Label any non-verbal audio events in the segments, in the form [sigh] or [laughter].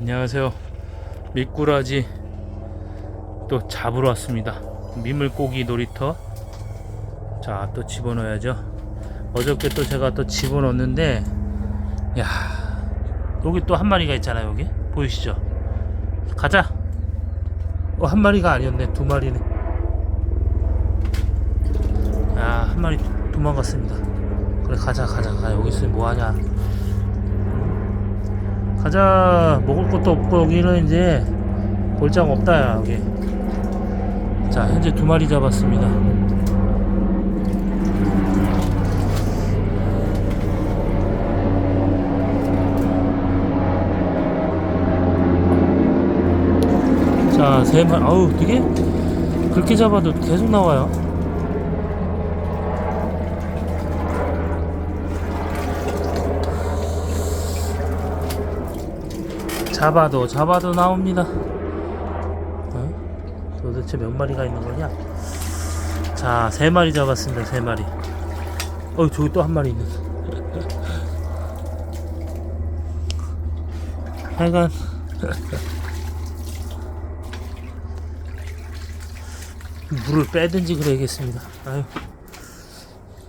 안녕하세요. 미꾸라지 또 잡으러 왔습니다. 민물고기 놀이터. 자, 또 집어넣어야죠. 어저께 또 제가 또 집어넣었는데, 야, 여기 또 한 마리가 있잖아요. 여기 보이시죠? 가자. 어, 한 마리가 아니었네. 두 마리네. 야, 한 마리 도망갔습니다. 그래, 가자, 가자, 가. 여기 있으면 뭐 하냐. 가자. 먹을 것도 없고 여기는 이제 볼장 없다 야 여기. 자 현재 두 마리 잡았습니다. 자세 마리 아우 되게 그렇게 잡아도 계속 나와요 잡아도 잡아도 나옵니다. 어? 도대체 몇 마리가 있는 거냐? 자, 세 마리 잡았습니다. 세 마리. 어, 저기 또 한 마리 있네. [laughs] 하여간 [laughs] 물을 빼든지 그래야겠습니다. 아유,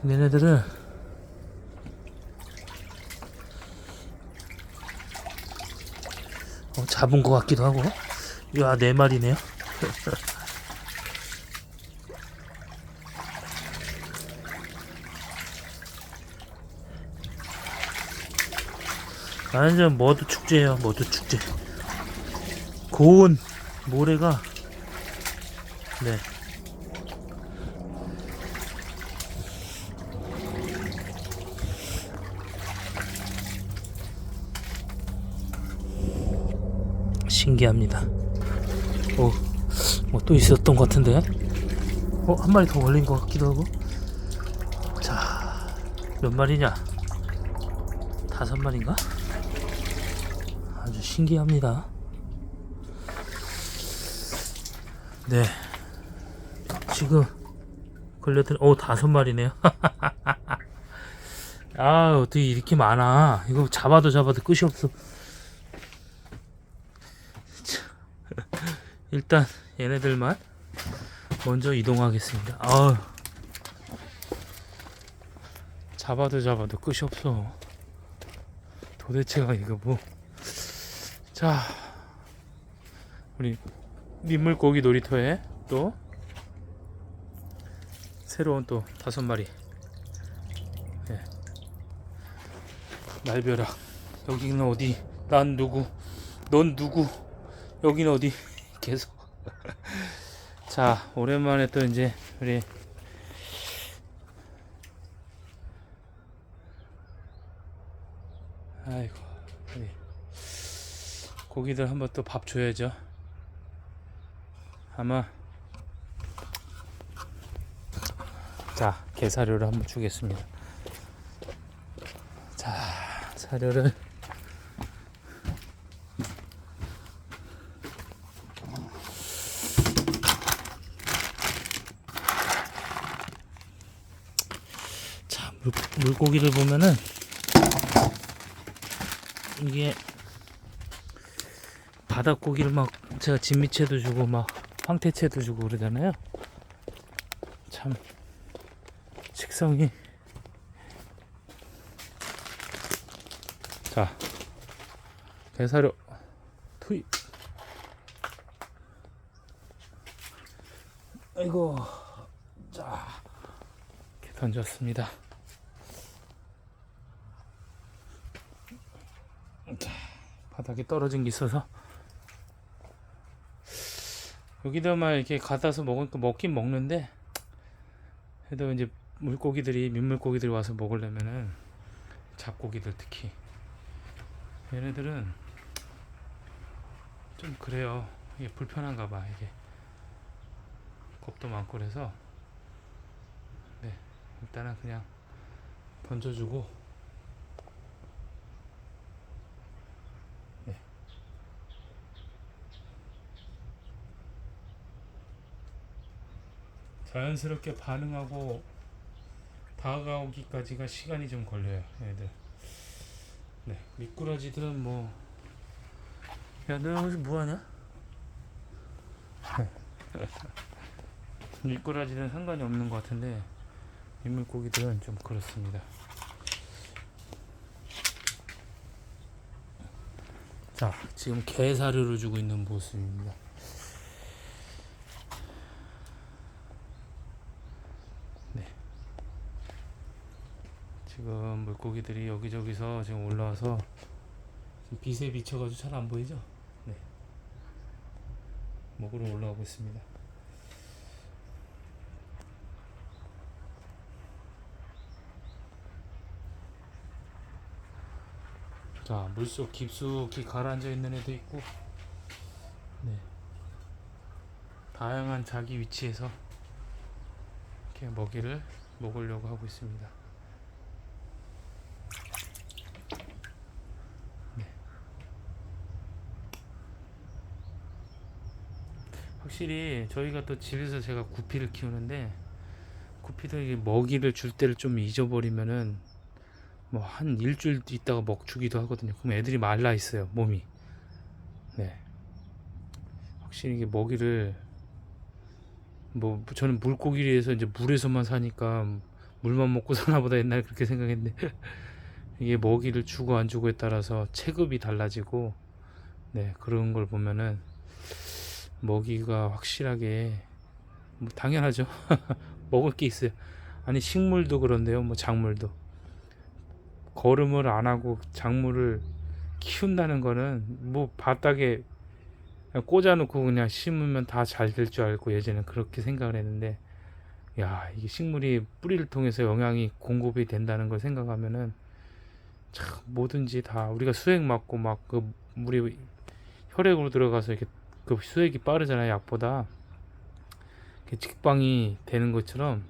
얘네들은 잡은 것 같기도 하고. 야, 네 마리네요. [laughs] 완전 모두 축제예요. 모두 축제. 고온 모래가 네. 신기합니다. 오, 뭐또 있었던 것 같은데? 어, 한 마리 더 걸린 것 같기도 하고. 자, 몇 마리냐? 다섯 마리인가? 아주 신기합니다. 네. 지금 걸려들, 오, 다섯 마리네요. [laughs] 아, 어떻게 이렇게 많아. 이거 잡아도 잡아도 끝이 없어. 일단 얘네들만 먼저 이동하겠습니다. 아우 잡아도 잡아도 끝이 없어. 도대체가 이거 뭐? 자, 우리 민물고기 놀이터에 또 새로운 또 다섯 마리. 예. 날벼락. 여기는 어디? 난 누구? 넌 누구? 여기는 어디? 계속. 자, 오랜만에 또 이제 우리 아이고, 우리 고기들 한번 또 밥 줘야죠. 아마 자, 게사료를 한번 주겠습니다. 자, 사료를 자, 물, 물고기를 보면은 이게 바닷고기를 막 제가 진미채도 주고 막 황태채도 주고 그러잖아요. 참 식성이 자 게사료 투입 아이고 자 이렇게 던졌습니다. 바닥에 떨어진 게 있어서. 여기다만 이렇게 갖다서 먹으니까 먹긴 먹는데 그래도 이제 물고기들이 민물고기들이 와서 먹으려면은 잡고기들 특히. 얘네들은 좀 그래요. 이게 불편한가 봐 이게. 겁도 많고 그래서. 네 일단은 그냥 던져주고 자연스럽게 반응하고 다가오기까지가 시간이 좀 걸려요 얘들 네 미꾸라지들은 뭐 야, 너 여기서 뭐하냐? [laughs] 미꾸라지는 상관이 없는 것 같은데 민물고기들은 좀 그렇습니다. 자, 지금 게사료를 주고 있는 모습입니다. 네. 지금 물고기들이 여기저기서 지금 올라와서 지금 빛에 비쳐가지고 잘 안 보이죠? 네. 먹으러 올라오고 있습니다. 자, 물속 깊숙이 가라앉아 있는 애도 있고, 네. 다양한 자기 위치에서 이렇게 먹이를 먹으려고 하고 있습니다. 확실히 저희가 또 집에서 제가 구피를 키우는데 구피도 이게 먹이를 줄 때를 좀 잊어버리면은 뭐 한 일주일 있다가 먹 주기도 하거든요. 그럼 애들이 말라 있어요, 몸이. 네. 확실히 이게 먹이를 뭐 저는 물고기에서 이제 물에서만 사니까 물만 먹고 [laughs] 사나 보다 옛날에 그렇게 생각했는데 [laughs] 이게 먹이를 주고 안 주고에 따라서 체급이 달라지고 네, 그런 걸 보면은 먹이가 확실하게 뭐 당연하죠. [laughs] 먹을 게 있어요. 아니 식물도 그런데요. 뭐 작물도 걸음을 안 하고 작물을 키운다는 거는 뭐 바닥에 꽂아놓고 그냥 심으면 다 잘 될 줄 알고 예전에 그렇게 생각을 했는데 야 이게 식물이 뿌리를 통해서 영양이 공급이 된다는 걸 생각하면은 참 뭐든지 다 우리가 수액 맞고 막 그 물이 혈액으로 들어가서 이렇게 그 수액이 빠르잖아요 약보다 직방이 되는 것처럼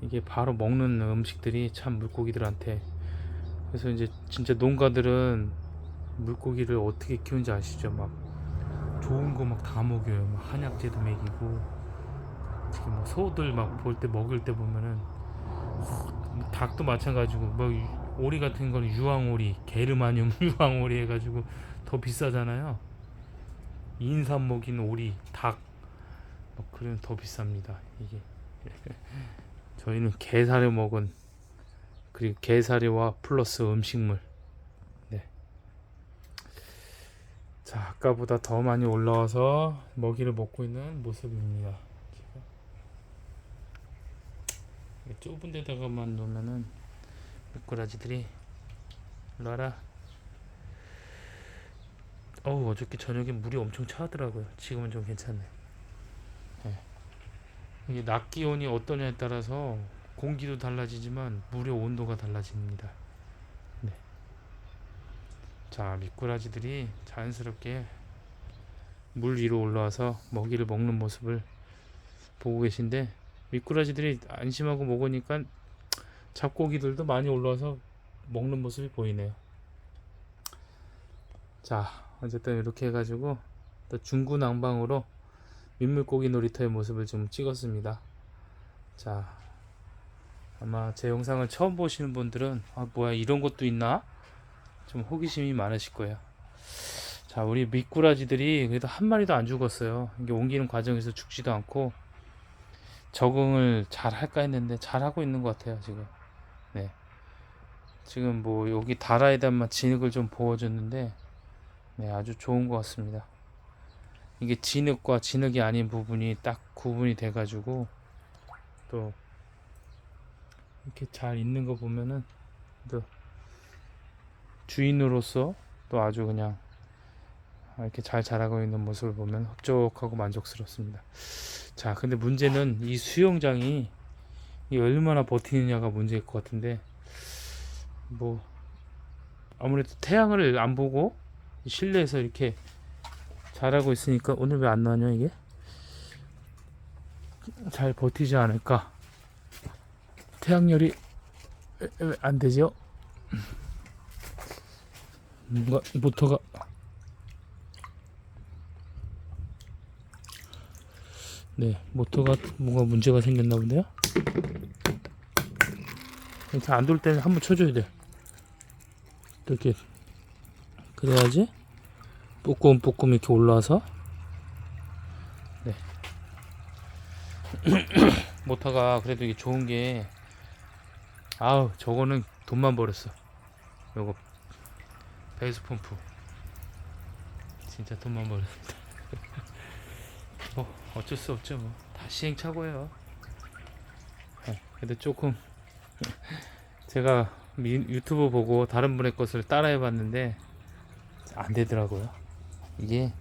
이게 바로 먹는 음식들이 참 물고기들한테 그래서 이제 진짜 농가들은 물고기를 어떻게 키우는지 아시죠? 막 좋은 거 막 다 먹여요. 막 한약재도 먹이고 특히 뭐 소들 막 볼 때 먹을 때 보면은 뭐 닭도 마찬가지고 뭐 이- 오리 같은 거는 유황오리, 게르마늄 [laughs] 유황오리 해가지고 더 비싸잖아요. 인삼 먹인 오리, 닭, 뭐 그러면 더 비쌉니다. 이게 [laughs] 저희는 게사료 먹은 그리고 게사료와 플러스 음식물. 네. 자, 아까보다 더 많이 올라와서 먹이를 먹고 있는 모습입니다. 좁은 데다가만 놓으면은 미꾸라지들이 와라. 어우, 어저께 저녁에 물이 엄청 차더라고요. 지금은 좀 괜찮네. 네. 이게 낮 기온이 어떠냐에 따라서 공기도 달라지지만 물의 온도가 달라집니다. 네. 자, 미꾸라지들이 자연스럽게 물 위로 올라와서 먹이를 먹는 모습을 보고 계신데 미꾸라지들이 안심하고 먹으니까 잡고기들도 많이 올라와서 먹는 모습이 보이네요. 자, 어쨌든 이렇게 해가지고 또 중구난방으로 민물고기 놀이터의 모습을 좀 찍었습니다. 자, 아마 제 영상을 처음 보시는 분들은 아 뭐야 이런 것도 있나? 좀 호기심이 많으실 거예요. 자, 우리 미꾸라지들이 그래도 한 마리도 안 죽었어요. 이게 옮기는 과정에서 죽지도 않고 적응을 잘 할까 했는데 잘 하고 있는 것 같아요 지금. 네. 지금 뭐 여기 다라에다만 진흙을 좀 부어줬는데 네 아주 좋은 것 같습니다. 이게 진흙과 진흙이 아닌 부분이 딱 구분이 돼가지고 또 이렇게 잘 있는 거 보면은 또 주인으로서 또 아주 그냥 이렇게 잘 자라고 있는 모습을 보면 흡족하고 만족스럽습니다. 자, 근데 문제는 이 수영장이 이 얼마나 버티느냐가 문제일 것 같은데 뭐 아무래도 태양을 안 보고 실내에서 이렇게 자라고 있으니까 오늘 왜 안 나냐 이게 잘 버티지 않을까 태양열이 왜안 되죠? 뭔가 모터가 네 모터가 뭔가 문제가 생겼나 본데요? 잘 안 돌 때는 한번 쳐줘야 돼 이렇게 그래야지 뽀꼼뽀꼼 이렇게 올라와서. 네. [coughs] 모터가 그래도 이게 좋은 게 아우 저거는 돈만 벌었어. 요거 베이스 펌프. 진짜 돈만 벌었습니다. [laughs] 뭐 어쩔 수 없죠 뭐다 시행착오예요. 네, 근데 조금 [laughs] 제가 미- 유튜브 보고 다른 분의 것을 따라해 봤는데 안 되더라고요. 이게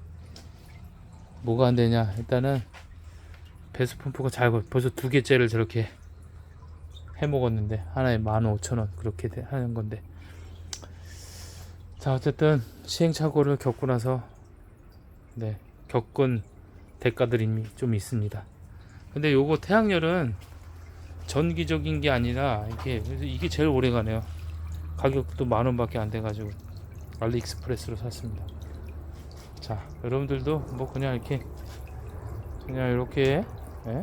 뭐가 안 되냐? 일단은 배수 펌프가 잘 걸- 벌써 두 개째를 저렇게 해 먹었는데 하나에 15,000원 그렇게 돼- 하는 건데. 자 어쨌든 시행착오를 겪고 나서 네 겪은 대가들이 좀 있습니다. 근데 요거 태양열은 전기적인 게 아니라 이게 이게 제일 오래 가네요. 가격도 만 원밖에 안 돼가지고 알리익스프레스로 샀습니다. 자 여러분들도 뭐 그냥 이렇게 그냥 이렇게 예?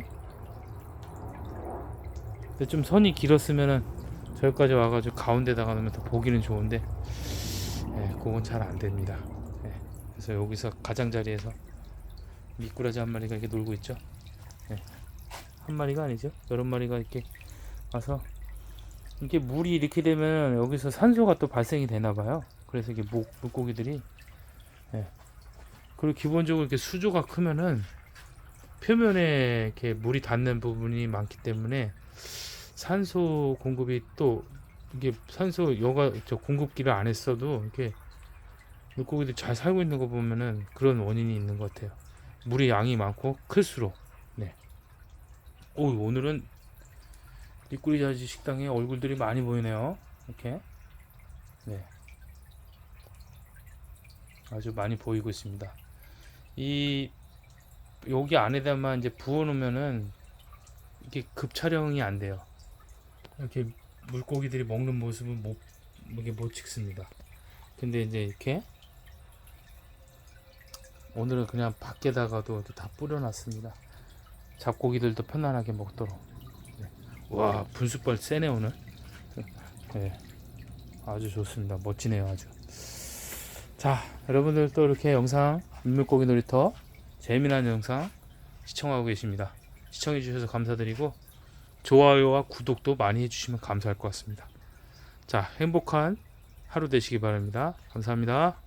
근데 좀 선이 길었으면은 저기까지 와가지고 가운데다가 놓으면 더 보기는 좋은데 예, 그건 잘 안 됩니다. 예, 그래서 여기서 가장자리에서 미꾸라지 한 마리가 이렇게 놀고 있죠? 예, 한 마리가 아니죠? 여러 마리가 이렇게 와서 이게 물이 이렇게 되면 여기서 산소가 또 발생이 되나 봐요 그래서 이게 목, 물고기들이 예. 그리고 기본적으로 이렇게 수조가 크면은 표면에 이렇게 물이 닿는 부분이 많기 때문에 산소 공급이 또 이게 산소 여가 저 공급기를 안 했어도 이렇게 물고기들 잘 살고 있는 거 보면은 그런 원인이 있는 것 같아요. 물의 양이 많고 클수록 네. 오 오늘은 리꾸리 자지 식당에 얼굴들이 많이 보이네요. 이렇게 네 아주 많이 보이고 있습니다. 이 여기 안에다만 이제 부어 놓으면은 이게 급 촬영이 안 돼요. 이렇게 물고기들이 먹는 모습은 못 이게 못 찍습니다. 근데 이제 이렇게 오늘은 그냥 밖에다가도 다 뿌려놨습니다. 잡고기들도 편안하게 먹도록. 네. 와 분수발 세네 오늘. [laughs] 네. 아주 좋습니다. 멋지네요 아주. 자 여러분들 또 이렇게 영상 민물고기 놀이터 재미난 영상 시청하고 계십니다. 시청해 주셔서 감사드리고 좋아요와 구독도 많이 해주시면 감사할 것 같습니다. 자 행복한 하루 되시기 바랍니다. 감사합니다.